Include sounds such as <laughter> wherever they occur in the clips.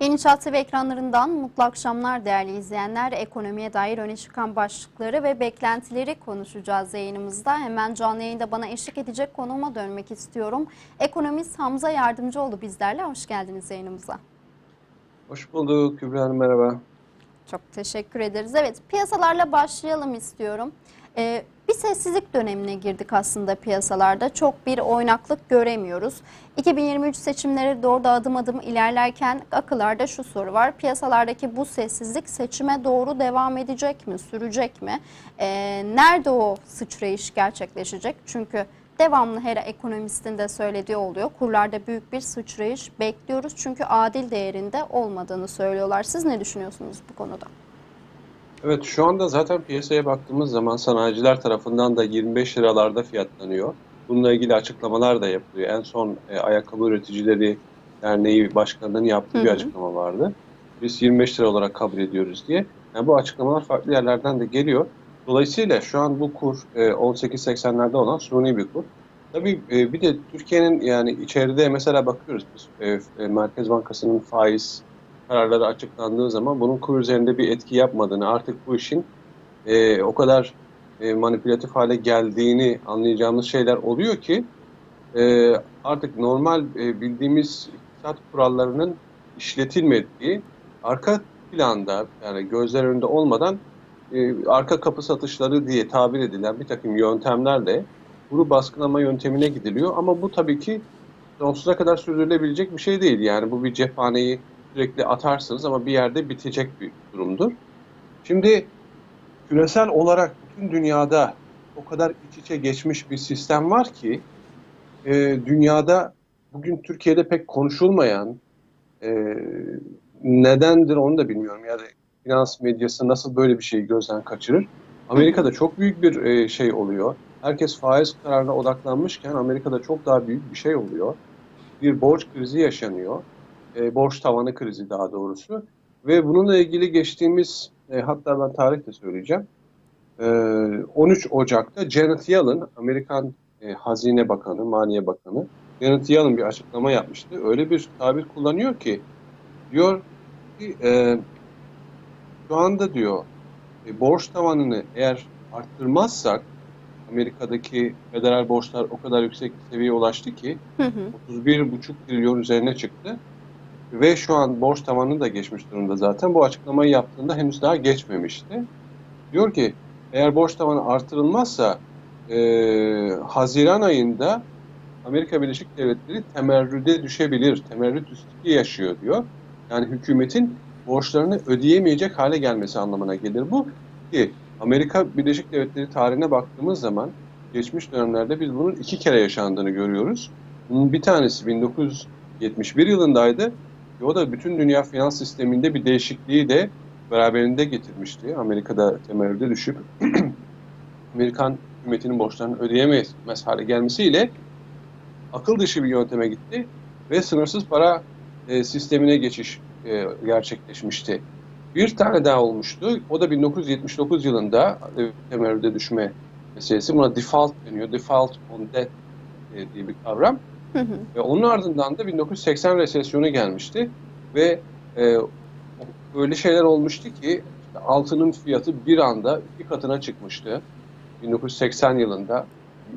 Yeni Çağ TV ekranlarından mutlu akşamlar değerli izleyenler. Ekonomiye dair öne çıkan başlıkları ve beklentileri konuşacağız yayınımızda. Hemen canlı yayında bana eşlik edecek konuğuma dönmek istiyorum. Ekonomist Hamza Yardımcıoğlu bizlerle. Hoş geldiniz yayınımıza. Hoş bulduk Kübra Hanım merhaba. Çok teşekkür ederiz. Evet piyasalarla başlayalım istiyorum. Ee, bir sessizlik dönemine girdik aslında piyasalarda. Çok bir oynaklık göremiyoruz. 2023 seçimleri doğru da adım adım ilerlerken akıllarda şu soru var. Piyasalardaki bu sessizlik seçime doğru devam edecek mi, sürecek mi? Ee, nerede o sıçrayış gerçekleşecek? Çünkü devamlı her ekonomistin de söylediği oluyor. Kurlarda büyük bir sıçrayış bekliyoruz. Çünkü adil değerinde olmadığını söylüyorlar. Siz ne düşünüyorsunuz bu konuda? Evet şu anda zaten piyasaya baktığımız zaman sanayiciler tarafından da 25 liralarda fiyatlanıyor. Bununla ilgili açıklamalar da yapılıyor. En son e, Ayakkabı Üreticileri Derneği Başkanı'nın yaptığı Hı bir açıklama vardı. Biz 25 lira olarak kabul ediyoruz diye. Yani bu açıklamalar farklı yerlerden de geliyor. Dolayısıyla şu an bu kur e, 18.80'lerde olan suni bir kur. Tabii e, bir de Türkiye'nin yani içeride mesela bakıyoruz biz e, e, Merkez Bankası'nın faiz kararları açıklandığı zaman bunun kur üzerinde bir etki yapmadığını, artık bu işin e, o kadar e, manipülatif hale geldiğini anlayacağımız şeyler oluyor ki e, artık normal e, bildiğimiz iktisat kurallarının işletilmediği, arka planda yani gözler önünde olmadan e, arka kapı satışları diye tabir edilen bir takım yöntemlerle kuru baskılama yöntemine gidiliyor. Ama bu tabii ki sonsuza kadar sürdürülebilecek bir şey değil. Yani bu bir cephaneyi sürekli atarsınız ama bir yerde bitecek bir durumdur. Şimdi küresel olarak bütün dünyada o kadar iç içe geçmiş bir sistem var ki e, dünyada bugün Türkiye'de pek konuşulmayan e, nedendir onu da bilmiyorum. Yani finans medyası nasıl böyle bir şeyi gözden kaçırır? Amerika'da çok büyük bir e, şey oluyor. Herkes faiz kararına odaklanmışken Amerika'da çok daha büyük bir şey oluyor. Bir borç krizi yaşanıyor e, borç tavanı krizi daha doğrusu. Ve bununla ilgili geçtiğimiz, e, hatta ben tarih de söyleyeceğim, e, 13 Ocak'ta Janet Yellen, Amerikan e, Hazine Bakanı, Maliye Bakanı, Janet Yellen bir açıklama yapmıştı. Öyle bir tabir kullanıyor ki, diyor ki e, şu anda diyor e, borç tavanını eğer arttırmazsak, Amerika'daki federal borçlar o kadar yüksek bir seviyeye ulaştı ki Hı hı. 31,5 trilyon üzerine çıktı. Ve şu an borç tavanını da geçmiş durumda zaten. Bu açıklamayı yaptığında henüz daha geçmemişti. Diyor ki eğer borç tavanı artırılmazsa e, Haziran ayında Amerika Birleşik Devletleri temerrüde düşebilir. Temerrüt riski yaşıyor diyor. Yani hükümetin borçlarını ödeyemeyecek hale gelmesi anlamına gelir bu. Ki Amerika Birleşik Devletleri tarihine baktığımız zaman geçmiş dönemlerde biz bunun iki kere yaşandığını görüyoruz. Bunun bir tanesi 1971 yılındaydı. Ve o da bütün dünya finans sisteminde bir değişikliği de beraberinde getirmişti. Amerika'da temerrüde düşüp <clears throat> Amerikan hükümetinin borçlarını ödeyemez hale gelmesiyle akıl dışı bir yönteme gitti ve sınırsız para e, sistemine geçiş e, gerçekleşmişti. Bir tane daha olmuştu. O da 1979 yılında e, temerrüde düşme meselesi. Buna default deniyor. Default on debt e, diye bir kavram. Hı hı. Ve onun ardından da 1980 resesyonu gelmişti ve e, öyle şeyler olmuştu ki işte altının fiyatı bir anda iki katına çıkmıştı 1980 yılında.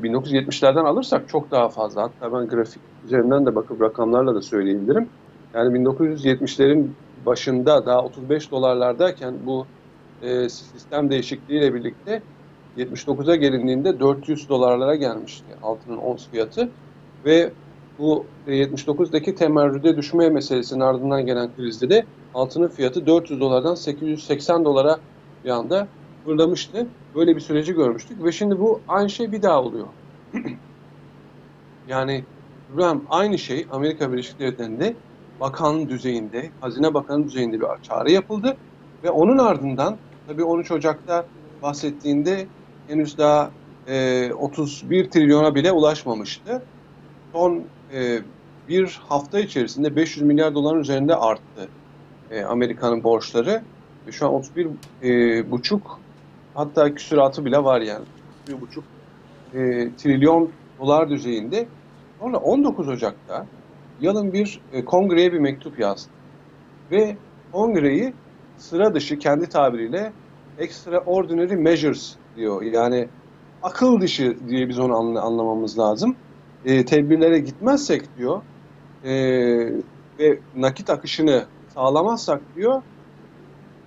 1970'lerden alırsak çok daha fazla. Hatta ben grafik üzerinden de bakıp rakamlarla da söyleyebilirim. Yani 1970'lerin başında daha 35 dolarlardayken bu e, sistem değişikliğiyle birlikte 79'a gelindiğinde 400 dolarlara gelmişti altının ons fiyatı ve bu 79'daki temerrüde düşme meselesinin ardından gelen krizde de altının fiyatı 400 dolardan 880 dolara bir anda fırlamıştı. Böyle bir süreci görmüştük ve şimdi bu aynı şey bir daha oluyor. <clears throat> yani İbrahim aynı şey Amerika Birleşik Devletleri'nde bakan düzeyinde, hazine bakanı düzeyinde bir çağrı yapıldı ve onun ardından tabii 13 Ocak'ta bahsettiğinde henüz daha e, 31 trilyona bile ulaşmamıştı. Son e, bir hafta içerisinde 500 milyar doların üzerinde arttı e, Amerika'nın borçları. Ve şu an 31 e, buçuk hatta küsuratı bile var yani. 31 buçuk e, trilyon dolar düzeyinde. Sonra 19 Ocak'ta Yalın bir e, kongreye bir mektup yazdı. Ve kongreyi sıra dışı kendi tabiriyle extraordinary measures diyor. Yani akıl dışı diye biz onu anla- anlamamız lazım. E, tedbirlere gitmezsek diyor e, ve nakit akışını sağlamazsak diyor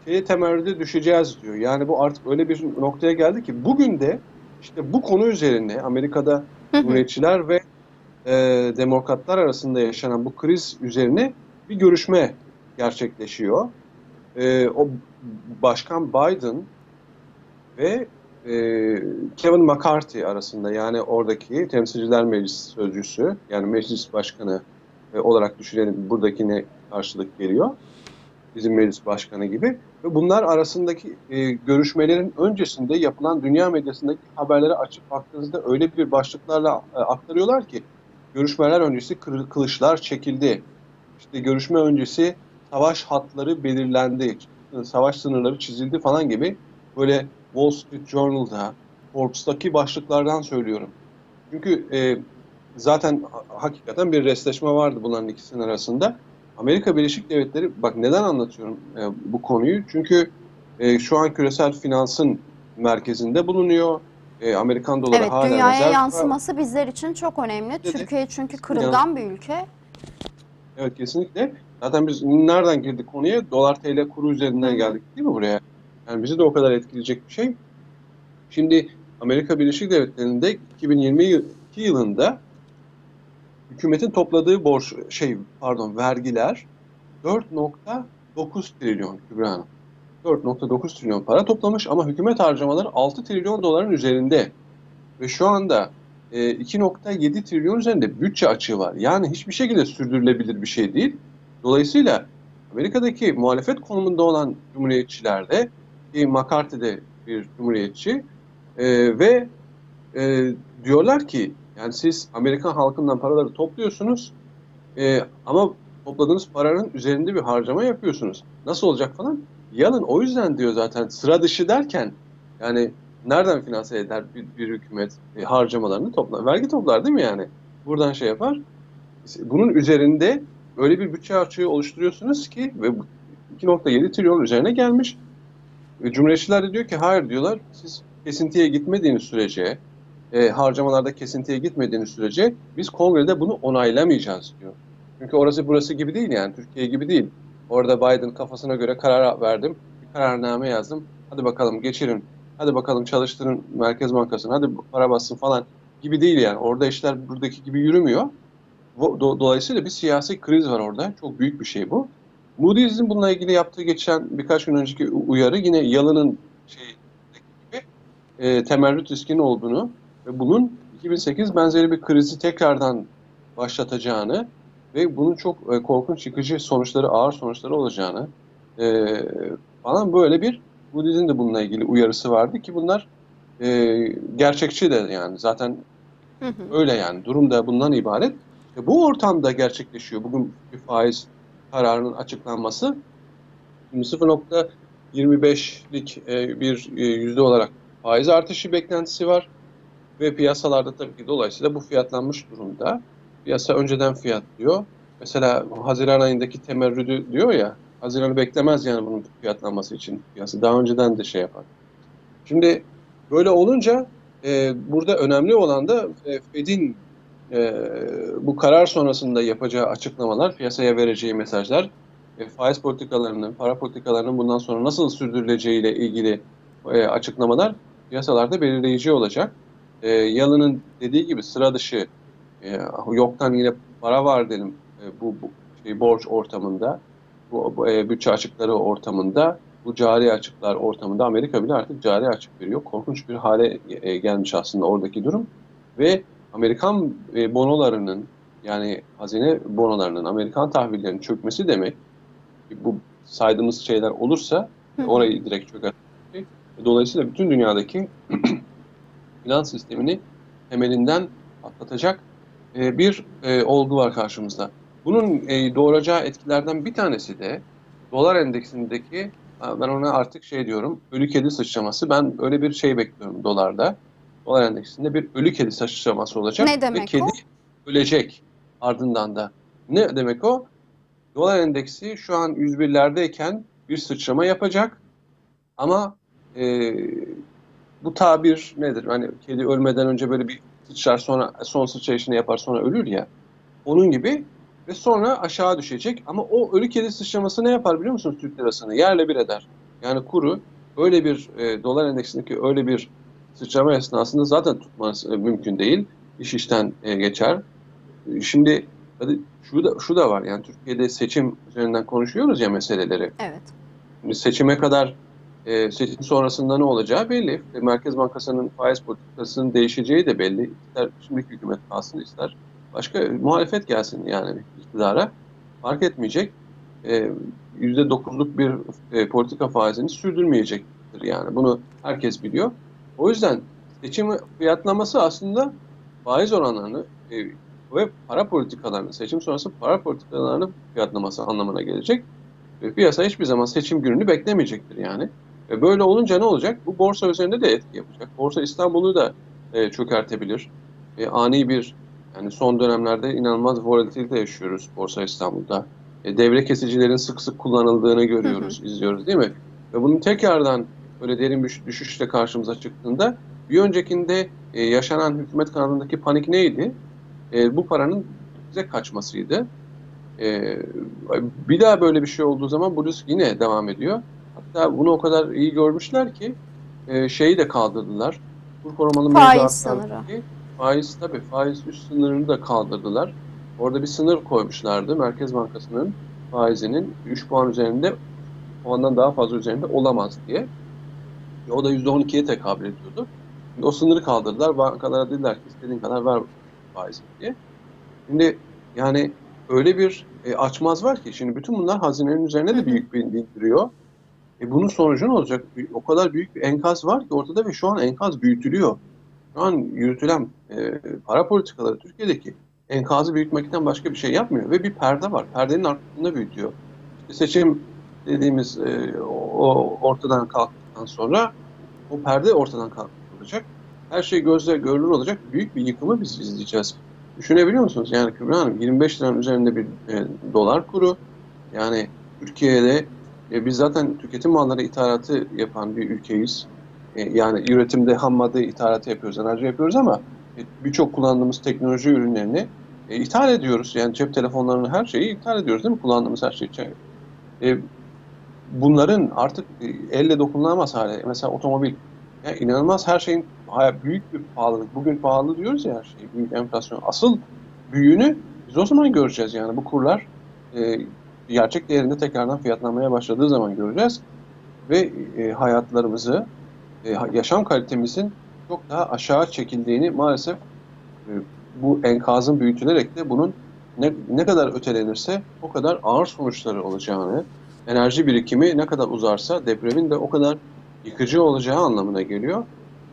şeye temerrüde düşeceğiz diyor. Yani bu artık öyle bir noktaya geldi ki bugün de işte bu konu üzerine Amerika'da. Cumhuriyetçiler ve e, demokratlar arasında yaşanan bu kriz üzerine bir görüşme gerçekleşiyor. E, o Başkan Biden ve e, Kevin McCarthy arasında yani oradaki Temsilciler Meclisi sözcüsü yani meclis başkanı e, olarak düşünelim buradakine karşılık geliyor. Bizim meclis başkanı gibi. Ve bunlar arasındaki e, görüşmelerin öncesinde yapılan dünya medyasındaki haberlere açıp baktığınızda öyle bir başlıklarla e, aktarıyorlar ki görüşmeler öncesi kılıçlar çekildi. İşte görüşme öncesi savaş hatları belirlendi. Savaş sınırları çizildi falan gibi böyle Wall Street Journal'da, Forbes'taki başlıklardan söylüyorum. Çünkü e, zaten ha- hakikaten bir restleşme vardı bunların ikisinin arasında. Amerika Birleşik Devletleri, bak neden anlatıyorum e, bu konuyu? Çünkü e, şu an küresel finansın merkezinde bulunuyor. E, Amerikan doları Evet, hala dünyaya rezerv- yansıması bizler için çok önemli. Evet. Türkiye çünkü kırılgan bir ülke. Evet kesinlikle. Zaten biz nereden girdik konuya? Dolar TL kuru üzerinden geldik değil mi buraya? Yani bizi de o kadar etkileyecek bir şey. Şimdi Amerika Birleşik Devletleri'nde 2022 yılında hükümetin topladığı borç şey pardon vergiler 4.9 trilyon Kübra Hanım. 4.9 trilyon para toplamış ama hükümet harcamaları 6 trilyon doların üzerinde. Ve şu anda e, 2.7 trilyon üzerinde bütçe açığı var. Yani hiçbir şekilde sürdürülebilir bir şey değil. Dolayısıyla Amerika'daki muhalefet konumunda olan cumhuriyetçilerde ki McCarthy de bir cumhuriyetçi e, ve e, diyorlar ki yani siz Amerikan halkından paraları topluyorsunuz e, ama topladığınız paranın üzerinde bir harcama yapıyorsunuz. Nasıl olacak falan? Yalın o yüzden diyor zaten sıra dışı derken yani nereden finanse eder bir, bir hükümet e, harcamalarını toplar? Vergi toplar değil mi yani? Buradan şey yapar. Bunun üzerinde öyle bir bütçe açığı oluşturuyorsunuz ki ve bu 2.7 trilyon üzerine gelmiş. E, Cumhuriyetçiler de diyor ki hayır diyorlar siz kesintiye gitmediğiniz sürece e, harcamalarda kesintiye gitmediğiniz sürece biz kongrede bunu onaylamayacağız diyor. Çünkü orası burası gibi değil yani Türkiye gibi değil. Orada Biden kafasına göre karar verdim. Bir kararname yazdım. Hadi bakalım geçirin. Hadi bakalım çalıştırın Merkez Bankası'nı. Hadi para bassın falan gibi değil yani. Orada işler buradaki gibi yürümüyor. Dolayısıyla bir siyasi kriz var orada. Çok büyük bir şey bu. Moody's'in bununla ilgili yaptığı geçen birkaç gün önceki uyarı yine Yalın'ın şey gibi e, temerrüt riskinin olduğunu ve bunun 2008 benzeri bir krizi tekrardan başlatacağını ve bunun çok e, korkunç yıkıcı sonuçları, ağır sonuçları olacağını e, falan böyle bir Moody's'in de bununla ilgili uyarısı vardı ki bunlar e, gerçekçi de yani zaten Hı hı. öyle yani durum da bundan ibaret. E, bu ortamda gerçekleşiyor bugün bir faiz kararının açıklanması. Şimdi 0.25'lik e, bir e, yüzde olarak faiz artışı beklentisi var. Ve piyasalarda tabii ki dolayısıyla bu fiyatlanmış durumda. Piyasa önceden fiyatlıyor. Mesela Haziran ayındaki temerrüdü diyor ya, Haziran'ı beklemez yani bunun fiyatlanması için piyasa. Daha önceden de şey yapar. Şimdi böyle olunca e, burada önemli olan da e, Fed'in e, bu karar sonrasında yapacağı açıklamalar, piyasaya vereceği mesajlar, e, faiz politikalarının, para politikalarının bundan sonra nasıl sürdürüleceğiyle ilgili e, açıklamalar piyasalarda belirleyici olacak. E, Yalın'ın dediği gibi sıra dışı e, yoktan yine para var dedim e, bu, bu şey, borç ortamında, bu, bu, e, bütçe açıkları ortamında, bu cari açıklar ortamında Amerika bile artık cari açık veriyor. Korkunç bir hale e, gelmiş aslında oradaki durum ve Amerikan e, bonolarının yani hazine bonolarının, Amerikan tahvillerinin çökmesi demek bu saydığımız şeyler olursa Hı orayı direkt çöker. Dolayısıyla bütün dünyadaki <clears throat> finans sistemini temelinden atlatacak e, bir e, olgu var karşımızda. Bunun e, doğuracağı etkilerden bir tanesi de dolar endeksindeki ben ona artık şey diyorum ölü kedi sıçraması. Ben öyle bir şey bekliyorum dolarda. Dolar endeksinde bir ölü kedi sıçraması olacak. Ne Ve demek kedi o? ölecek ardından da. Ne demek o? Dolar endeksi şu an 101'lerdeyken bir sıçrama yapacak. Ama e, bu tabir nedir? Hani kedi ölmeden önce böyle bir sıçrar sonra son sıçrayışını yapar sonra ölür ya. Onun gibi ve sonra aşağı düşecek. Ama o ölü kedi sıçraması ne yapar biliyor musunuz Türk lirasını? Yerle bir eder. Yani kuru öyle bir e, dolar endeksindeki öyle bir sıçrama esnasında zaten tutması e, mümkün değil. İş işten e, geçer. E, Şimdi hadi şu da şu da var. Yani Türkiye'de seçim üzerinden konuşuyoruz ya meseleleri. Evet. Şimdi seçime kadar e, seçim sonrasında ne olacağı belli. E, Merkez Bankası'nın faiz politikasının değişeceği de belli. İster şimdiki hükümet kalsın ister başka muhalefet gelsin yani iktidara. Fark etmeyecek. E, %9'luk bir e, politika faizini sürdürmeyecektir yani. Bunu herkes biliyor. O yüzden seçim fiyatlaması aslında faiz oranlarını e, ve para politikalarını, seçim sonrası para politikalarını fiyatlaması anlamına gelecek. Ve piyasa hiçbir zaman seçim gününü beklemeyecektir yani. Ve böyle olunca ne olacak? Bu borsa üzerinde de etki yapacak. Borsa İstanbul'u da e, çökertebilir. E, ani bir yani son dönemlerde inanılmaz volatilite yaşıyoruz Borsa İstanbul'da. E, devre kesicilerin sık sık kullanıldığını görüyoruz, izliyoruz değil mi? Ve bunun tekrardan böyle derin bir düşüşle karşımıza çıktığında bir öncekinde e, yaşanan hükümet kanadındaki panik neydi? E, bu paranın bize kaçmasıydı. E, bir daha böyle bir şey olduğu zaman bu risk yine devam ediyor. Hatta bunu o kadar iyi görmüşler ki e, şeyi de kaldırdılar. Kur korumalı Faiz mevduatlardaki Faiz tabii faiz üst sınırını da kaldırdılar. Orada bir sınır koymuşlardı. Merkez Bankası'nın faizinin 3 puan üzerinde puandan daha fazla üzerinde olamaz diye. O da %12'ye tekabül ediyordu. Şimdi o sınırı kaldırdılar. Bankalara dediler ki istediğin kadar ver faiz diye. Şimdi yani öyle bir e, açmaz var ki şimdi bütün bunlar hazinenin üzerine de büyük bir bindiriyor. E bunun sonucu ne olacak? O kadar büyük bir enkaz var ki ortada ve şu an enkaz büyütülüyor. Şu an yürütülen e, para politikaları Türkiye'deki enkazı büyütmekten başka bir şey yapmıyor ve bir perde var. Perdenin arkasında büyütüyor. İşte seçim dediğimiz e, o ortadan kalktıktan sonra o perde ortadan kalkacak. Her şey gözle görülür olacak. Büyük bir yıkımı biz izleyeceğiz. Düşünebiliyor musunuz? Yani Kübra Hanım 25 liranın üzerinde bir e, dolar kuru. Yani Türkiye'de e, biz zaten tüketim malları ithalatı yapan bir ülkeyiz. E, yani üretimde ham madde ithalatı yapıyoruz, enerji yapıyoruz ama e, birçok kullandığımız teknoloji ürünlerini e, ithal ediyoruz. Yani cep telefonlarını her şeyi ithal ediyoruz değil mi? Kullandığımız her şeyi. E, bunların artık e, elle dokunulamaz hale. Mesela otomobil. Ya inanılmaz her şeyin büyük bir pahalılık. Bugün pahalı diyoruz ya her şey. Büyük enflasyon. Asıl büyüğünü biz o zaman göreceğiz yani. Bu kurlar e, gerçek değerinde tekrardan fiyatlanmaya başladığı zaman göreceğiz. Ve e, hayatlarımızı, e, yaşam kalitemizin çok daha aşağı çekildiğini maalesef e, bu enkazın büyütülerek de bunun ne, ne kadar ötelenirse o kadar ağır sonuçları olacağını, enerji birikimi ne kadar uzarsa depremin de o kadar yıkıcı olacağı anlamına geliyor.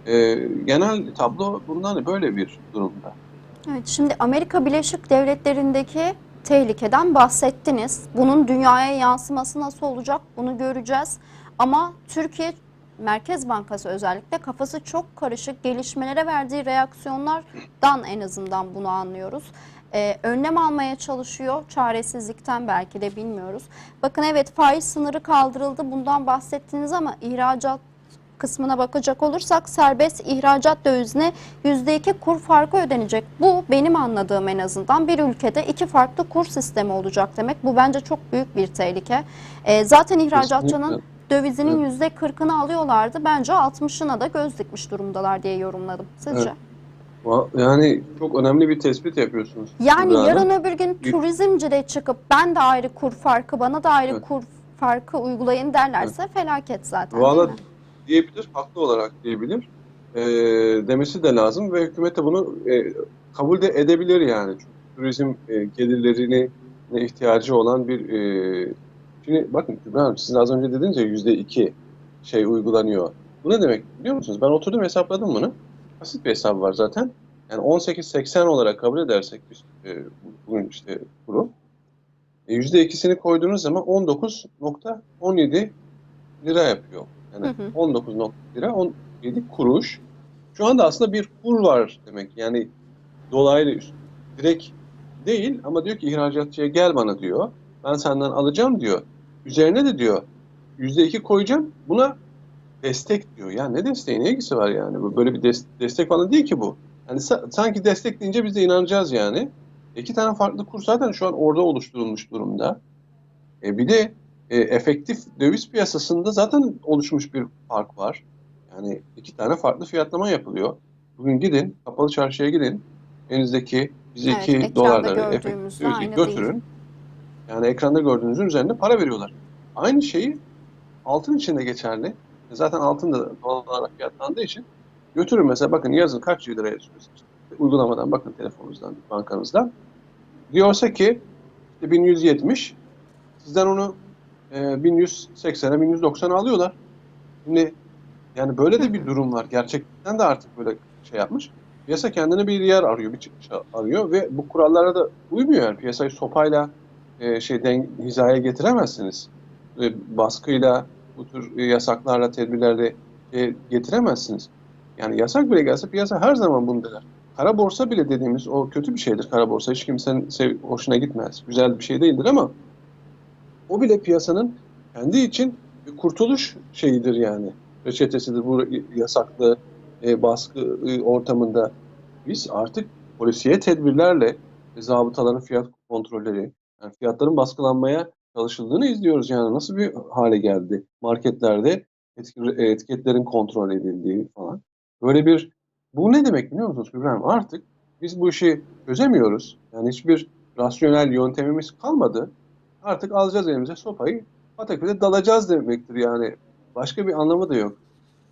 E, genel tablo bundan böyle bir durumda. Evet, şimdi Amerika Birleşik Devletleri'ndeki tehlikeden bahsettiniz. Bunun dünyaya yansıması nasıl olacak bunu göreceğiz. Ama Türkiye Merkez Bankası özellikle kafası çok karışık gelişmelere verdiği reaksiyonlardan en azından bunu anlıyoruz. Ee, önlem almaya çalışıyor. Çaresizlikten belki de bilmiyoruz. Bakın evet faiz sınırı kaldırıldı. Bundan bahsettiniz ama ihracat kısmına bakacak olursak serbest ihracat dövizine %2 kur farkı ödenecek. Bu benim anladığım en azından bir ülkede iki farklı kur sistemi olacak demek. Bu bence çok büyük bir tehlike. Ee, zaten ihracatçının Kesinlikle. Dövizinin yüzde 40'ını alıyorlardı. Bence 60'ına da göz dikmiş durumdalar diye yorumladım. Sizce? Evet. Yani çok önemli bir tespit yapıyorsunuz. Yani yarın öbür gün turizmci de çıkıp ben de ayrı kur farkı, bana da ayrı Evet. kur farkı uygulayın derlerse felaket zaten Valla diyebilir, haklı olarak diyebilir. Ee, demesi de lazım ve hükümet de bunu e, kabul de edebilir yani. Çünkü turizm e, gelirlerine ne ihtiyacı olan bir... E, şimdi bakın Kübra Hanım, siz az önce dediniz ya yüzde iki şey uygulanıyor. Bu ne demek biliyor musunuz? Ben oturdum hesapladım bunu. Basit bir hesap var zaten. Yani 18.80 olarak kabul edersek biz e, bugün işte kuru. E, yüzde ikisini koyduğunuz zaman 19.17 lira yapıyor. Yani Hı hı. 19 lira 17 kuruş. Şu anda aslında bir kur var demek. Yani dolaylı üst. Direkt değil ama diyor ki ihracatçıya gel bana diyor. Ben senden alacağım diyor. Üzerine de diyor yüzde iki koyacağım. Buna destek diyor. Ya ne desteği? Ne ilgisi var yani? Böyle bir des- destek falan değil ki bu. Yani sa- sanki destek deyince biz de inanacağız yani. İki tane farklı kur zaten şu an orada oluşturulmuş durumda. E bir de e, efektif döviz piyasasında zaten oluşmuş bir fark var. Yani iki tane farklı fiyatlama yapılıyor. Bugün gidin, kapalı çarşıya gidin. Elinizdeki bize Evet, iki ekranda dolarları efektif dövizi götürün. değil. Yani ekranda gördüğünüzün üzerinde para veriyorlar. Aynı şeyi altın için de geçerli. Zaten altın da doğal olarak fiyatlandığı için götürün mesela bakın yazın kaç liraya yazıyorsunuz. Uygulamadan bakın telefonunuzdan, bankanızdan. Diyorsa ki işte 1170 sizden onu e, 1180'e 1190'a alıyorlar. Şimdi yani böyle de bir durum var. Gerçekten de artık böyle şey yapmış. Piyasa kendine bir yer arıyor, bir çıkış arıyor ve bu kurallara da uymuyor. Yani piyasayı sopayla e, şey den, hizaya getiremezsiniz. E, baskıyla, bu tür e, yasaklarla, tedbirlerle e, getiremezsiniz. Yani yasak bile gelse piyasa her zaman bunu der. Kara borsa bile dediğimiz o kötü bir şeydir kara borsa. Hiç kimsenin sev- hoşuna gitmez. Güzel bir şey değildir ama o bile piyasanın kendi için bir kurtuluş şeyidir yani. Reçetesidir bu yasaklı e, baskı e, ortamında. Biz artık polisiye tedbirlerle e, zabıtaların fiyat kontrolleri, yani fiyatların baskılanmaya çalışıldığını izliyoruz. Yani nasıl bir hale geldi marketlerde e, etiketlerin kontrol edildiği falan. Böyle bir bu ne demek biliyor musunuz İbrahim? Artık biz bu işi çözemiyoruz. Yani hiçbir rasyonel yöntemimiz kalmadı. Artık alacağız elimize sopayı, pataküte dalacağız demektir yani. Başka bir anlamı da yok.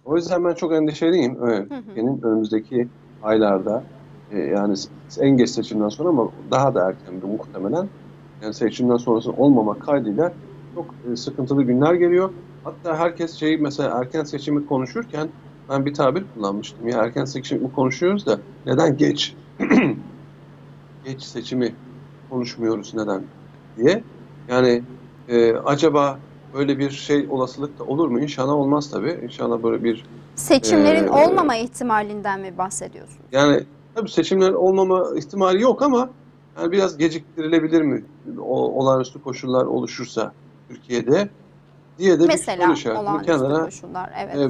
O yüzden ben çok endişeliyim. Evet, Hı hı. Benim önümüzdeki aylarda e, yani en geç seçimden sonra ama daha da erken muhtemelen yani seçimden sonrası olmamak kaydıyla çok e, sıkıntılı günler geliyor. Hatta herkes şey mesela erken seçimi konuşurken ben bir tabir kullanmıştım. Ya erken seçimi konuşuyoruz da neden geç <clears throat> geç seçimi konuşmuyoruz neden diye. Yani e, acaba böyle bir şey olasılık da olur mu? İnşallah olmaz tabii. İnşallah böyle bir Seçimlerin Ee, olmama ihtimalinden mi bahsediyorsunuz? yani tabii seçimler olmama ihtimali yok ama yani biraz geciktirilebilir mi? O, olağanüstü koşullar oluşursa Türkiye'de diye de bir Mesela soru işaretini olağanüstü kenara koşullar. Evet. e,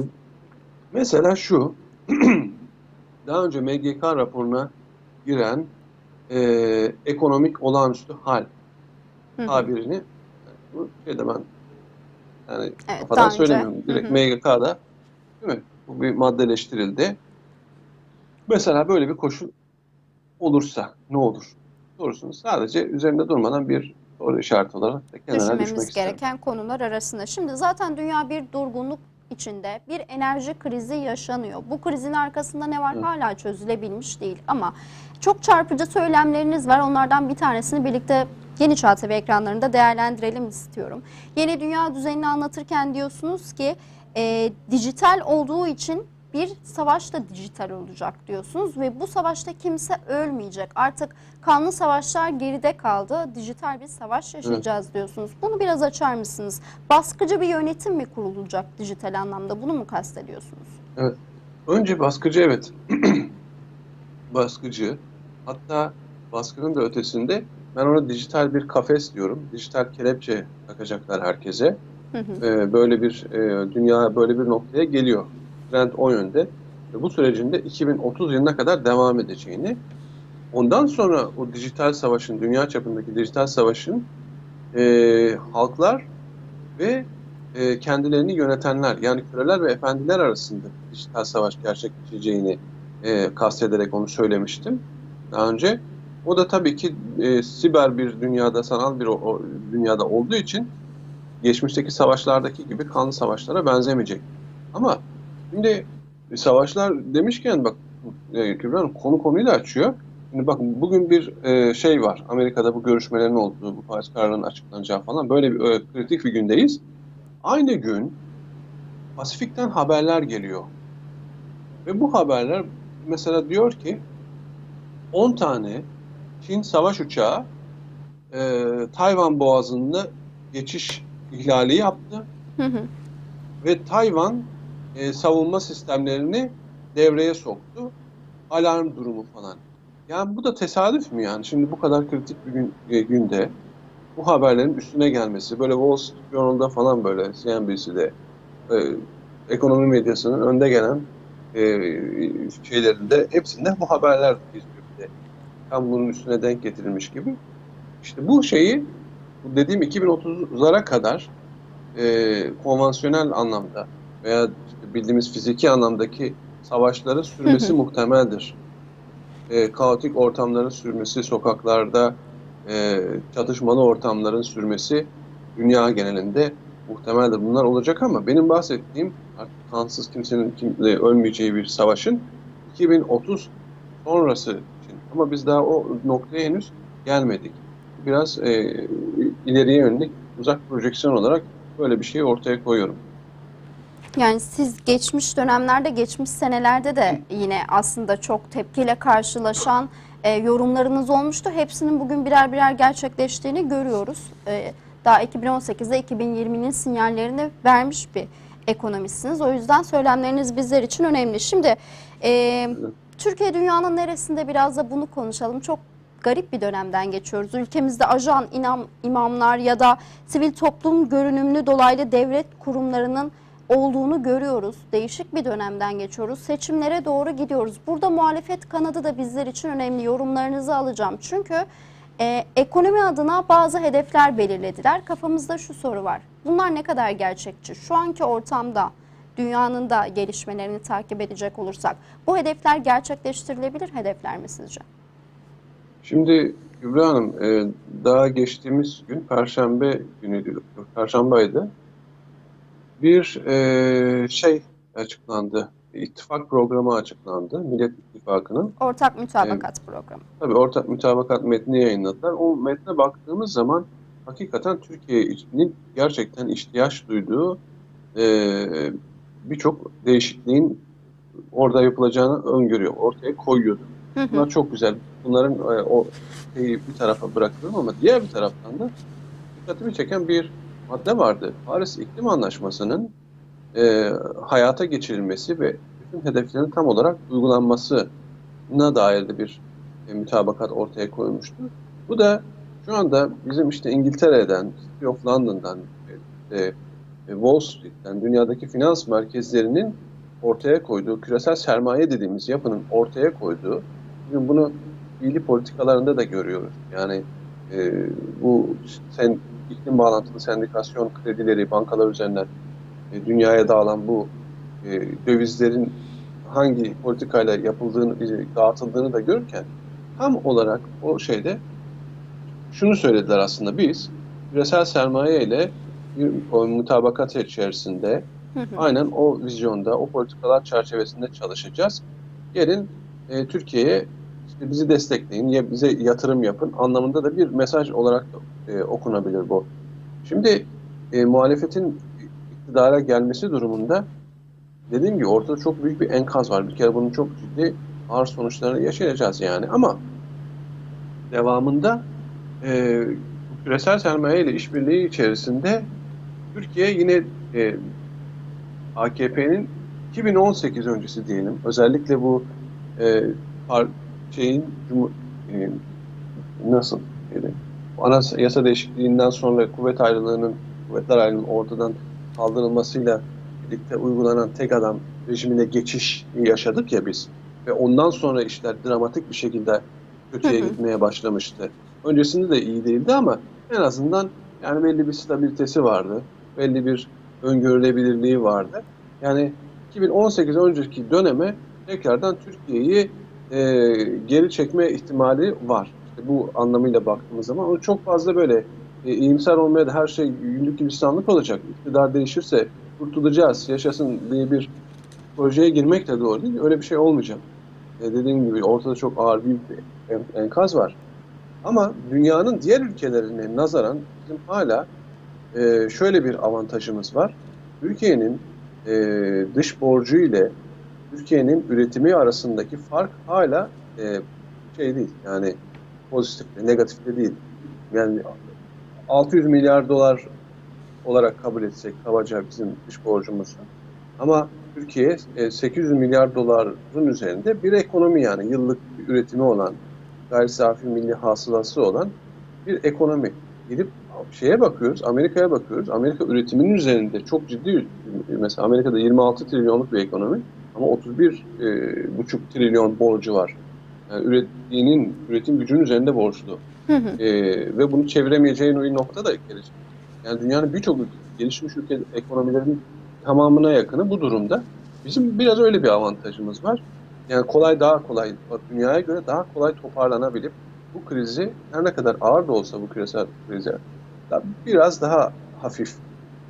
mesela şu <clears throat> daha önce MGK raporuna giren e, ekonomik olağanüstü hal Hı hı. tabirini bu şeyde ben yani Evet, kafadan önce. söylemiyorum. Direkt Hı hı. MGK'da değil mi? Bu bir maddeleştirildi. Mesela böyle bir koşul olursa ne olur? Sorusunu sadece üzerinde durmadan bir soru işareti olarak da kenara düşmek Düşünmemiz isterim. gereken konular arasında. Şimdi zaten dünya bir durgunluk içinde bir enerji krizi yaşanıyor. Bu krizin arkasında ne var Evet. hala çözülebilmiş değil ama çok çarpıcı söylemleriniz var. Onlardan bir tanesini birlikte Yeni Çağ TV ekranlarında değerlendirelim istiyorum. Yeni dünya düzenini anlatırken diyorsunuz ki e, dijital olduğu için bir savaş da dijital olacak diyorsunuz ve bu savaşta kimse ölmeyecek. Artık kanlı savaşlar geride kaldı. Dijital bir savaş yaşayacağız diyorsunuz. Bunu biraz açar mısınız? Baskıcı bir yönetim mi kurulacak dijital anlamda? Bunu mu kastediyorsunuz? Önce baskıcı evet. <clears throat> baskıcı. Hatta baskının da ötesinde ben ona dijital bir kafes diyorum. Dijital kelepçe takacaklar herkese. Hı hı. Ee, böyle bir e, dünya böyle bir noktaya geliyor. Trend o yönde. Ve bu sürecin de 2030 yılına kadar devam edeceğini, ondan sonra o dijital savaşın, dünya çapındaki dijital savaşın e, halklar ve e, kendilerini yönetenler, yani köleler ve efendiler arasında dijital savaş gerçekleşeceğini e, kastederek onu söylemiştim daha önce. O da tabii ki e, siber bir dünyada, sanal bir o, o dünyada olduğu için geçmişteki savaşlardaki gibi kanlı savaşlara benzemeyecek. Ama şimdi savaşlar demişken bak e, Kübra Hanım konu konuyu da açıyor. Şimdi bak bugün bir e, şey var. Amerika'da bu görüşmelerin olduğu, bu Paris kararının açıklanacağı falan böyle bir e, kritik bir gündeyiz. Aynı gün Pasifik'ten haberler geliyor. Ve bu haberler mesela diyor ki 10 tane Çin savaş uçağı e, Tayvan Boğazı'nda geçiş ihlali yaptı Hı hı. ve Tayvan e, savunma sistemlerini devreye soktu. Alarm durumu falan. Yani bu da tesadüf mü yani? Şimdi bu kadar kritik bir gün, e, günde bu haberlerin üstüne gelmesi, böyle Wall Street Journal'da falan böyle CNBC'de e, ekonomi medyasının önde gelen e, şeylerinde hepsinde bu haberler izliyor. Tam bunun üstüne denk getirilmiş gibi. İşte bu şeyi dediğim 2030'lara kadar e, konvansiyonel anlamda veya bildiğimiz fiziki anlamdaki savaşların sürmesi muhtemeldir. E, kaotik ortamların sürmesi, sokaklarda e, çatışmalı ortamların sürmesi dünya genelinde muhtemeldir. Bunlar olacak ama benim bahsettiğim artık kansız kimsenin kim, ölmeyeceği bir savaşın 2030 sonrası için. Ama biz daha o noktaya henüz gelmedik. Biraz e, ileriye yönelik uzak projeksiyon olarak böyle bir şeyi ortaya koyuyorum. Yani siz geçmiş dönemlerde, geçmiş senelerde de yine aslında çok tepkiyle karşılaşan e, yorumlarınız olmuştu. Hepsinin bugün birer birer gerçekleştiğini görüyoruz. E, daha 2018'de 2020'nin sinyallerini vermiş bir ekonomistsiniz. O yüzden söylemleriniz bizler için önemli. Şimdi e, Türkiye dünyanın neresinde biraz da bunu konuşalım. Çok garip bir dönemden geçiyoruz. Ülkemizde ajan, inam, imamlar ya da sivil toplum görünümlü dolaylı devlet kurumlarının olduğunu görüyoruz. Değişik bir dönemden geçiyoruz. Seçimlere doğru gidiyoruz. Burada muhalefet kanadı da bizler için önemli. Yorumlarınızı alacağım. Çünkü e, ekonomi adına bazı hedefler belirlediler. Kafamızda şu soru var. Bunlar ne kadar gerçekçi? Şu anki ortamda dünyanın da gelişmelerini takip edecek olursak bu hedefler gerçekleştirilebilir hedefler mi sizce? Şimdi Kübra Hanım, e, daha geçtiğimiz gün Perşembe günüydü, Perşembe aydı. Bir e, şey açıklandı, ittifak programı açıklandı Millet İttifakı'nın. Ortak mütabakat programı. Tabii ortak mütabakat metni yayınladılar. O metne baktığımız zaman hakikaten Türkiye'nin gerçekten ihtiyaç duyduğu e, birçok değişikliğin orada yapılacağını öngörüyor, ortaya koyuyordu. Bunlar çok güzel. Bunların e, o şeyi bir tarafa bırakıyorum ama diğer bir taraftan da dikkatimi çeken bir madde vardı. Paris İklim Anlaşması'nın e, hayata geçirilmesi ve bütün hedeflerin tam olarak uygulanmasına dair de bir e, mütabakat ortaya koymuştu. Bu da şu anda bizim işte İngiltere'den, City of London'dan, e, e, Wall Street'ten, dünyadaki finans merkezlerinin ortaya koyduğu, küresel sermaye dediğimiz yapının ortaya koyduğu, bugün bunu fiili politikalarında da görüyoruz. Yani e, bu sen, iklim bağlantılı sendikasyon kredileri, bankalar üzerinden e, dünyaya dağılan bu e, dövizlerin hangi politikayla yapıldığını, e, dağıtıldığını da görürken tam olarak o şeyde şunu söylediler aslında biz küresel sermaye ile o mutabakat içerisinde Hı hı. aynen o vizyonda, o politikalar çerçevesinde çalışacağız. Gelin e, Türkiye'ye işte bizi destekleyin, ya bize yatırım yapın anlamında da bir mesaj olarak e, okunabilir bu. Şimdi e, muhalefetin iktidara gelmesi durumunda dediğim gibi ortada çok büyük bir enkaz var. Bir kere bunun çok ciddi ağır sonuçlarını yaşayacağız yani. Ama devamında e, küresel sermaye ile işbirliği içerisinde Türkiye yine e, AKP'nin 2018 öncesi diyelim. Özellikle bu e, par- şeyin e, nasıl dedi? Ana yasa değişikliğinden sonra kuvvet ayrılığının kuvvetler ayrılığının ortadan kaldırılmasıyla birlikte uygulanan tek adam rejimine geçiş yaşadık ya biz. Ve ondan sonra işler dramatik bir şekilde kötüye Hı hı. gitmeye başlamıştı. Öncesinde de iyi değildi ama en azından yani belli bir stabilitesi vardı. Belli bir öngörülebilirliği vardı. Yani 2018 önceki döneme tekrardan Türkiye'yi e, geri çekme ihtimali var. İşte bu anlamıyla baktığımız zaman o çok fazla böyle e, iyimser olmaya da her şey günlük gülistanlık olacak. İktidar değişirse kurtulacağız, yaşasın diye bir projeye girmek de doğru değil. Öyle bir şey olmayacak. E, dediğim gibi ortada çok ağır bir en- enkaz var. Ama dünyanın diğer ülkelerine nazaran bizim hala e, şöyle bir avantajımız var. Türkiye'nin e, dış borcu ile Türkiye'nin üretimi arasındaki fark hala e, şey değil. Yani pozitif, negatif de değil. Yani 600 milyar dolar olarak kabul etsek kabaca bizim dış borcumuzu. Ama Türkiye e, 800 milyar doların üzerinde bir ekonomi yani yıllık üretimi olan gayri safi milli hasılası olan bir ekonomi. Gidip şeye bakıyoruz, Amerika'ya bakıyoruz. Amerika üretiminin üzerinde çok ciddi, mesela Amerika'da 26 trilyonluk bir ekonomi ama 31 e, buçuk trilyon borcu var. Yani ürettiğinin, üretim gücünün üzerinde borçlu. Hı hı. E, ve bunu çeviremeyeceğin bir nokta da gelecek. Yani dünyanın birçok gelişmiş ülke ekonomilerin tamamına yakını bu durumda. Bizim biraz öyle bir avantajımız var. Yani kolay daha kolay, dünyaya göre daha kolay toparlanabilip bu krizi her ne kadar ağır da olsa bu küresel krizi da biraz daha hafif,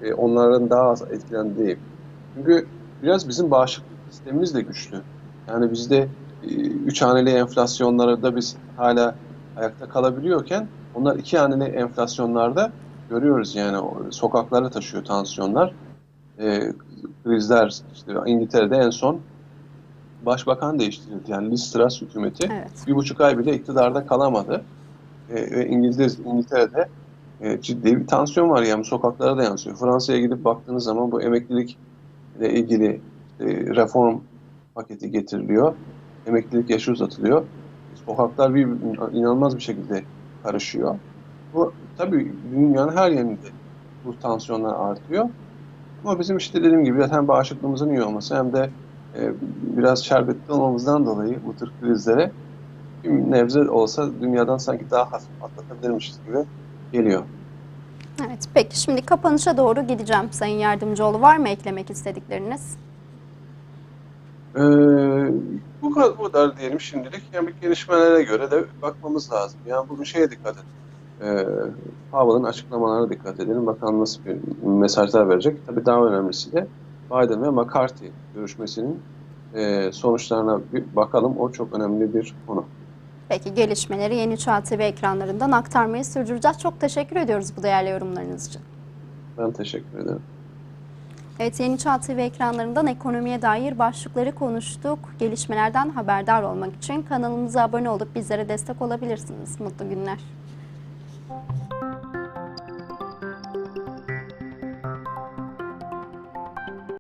e, onların daha az etkilendiği. Çünkü biraz bizim bağışıklık sistemimiz de güçlü. Yani bizde e, üç haneli enflasyonlarda biz hala ayakta kalabiliyorken onlar iki haneli enflasyonlarda görüyoruz yani sokaklara taşıyor tansiyonlar. E, krizler işte İngiltere'de en son başbakan değiştirildi. Yani Liz Truss hükümeti Evet. bir buçuk ay bile iktidarda kalamadı. E, ve İngiliz, İngiltere'de e, ciddi bir tansiyon var yani sokaklara da yansıyor. Fransa'ya gidip baktığınız zaman bu emeklilik ile ilgili reform paketi getiriliyor. Emeklilik yaşı uzatılıyor. Sokaklar bir inanılmaz bir şekilde karışıyor. Bu tabii dünyanın her yerinde bu tansiyonlar artıyor. Ama bizim işte dediğim gibi hem bağışıklığımızın iyi olması hem de e, biraz şerbetli olmamızdan dolayı bu tür krizlere bir nebze olsa dünyadan sanki daha hafif atlatabilirmişiz gibi geliyor. Evet. Peki şimdi kapanışa doğru gideceğim Sayın Yardımcıoğlu. Var mı eklemek istedikleriniz? Ee, bu kadar, bu kadar diyelim şimdilik. Yani bir gelişmelere göre de bakmamız lazım. Yani bugün şeye dikkat edin. Ee, Powell'ın açıklamalarına dikkat edelim. Bakalım nasıl bir mesajlar verecek. Tabii daha önemlisi de Biden ve McCarthy görüşmesinin e, sonuçlarına bir bakalım. O çok önemli bir konu. Peki gelişmeleri Yeni Çağ TV ekranlarından aktarmayı sürdüreceğiz. Çok teşekkür ediyoruz bu değerli yorumlarınız için. Ben teşekkür ederim. Evet Yeni Çağ TV ekranlarından ekonomiye dair başlıkları konuştuk. Gelişmelerden haberdar olmak için kanalımıza abone olup bizlere destek olabilirsiniz. Mutlu günler.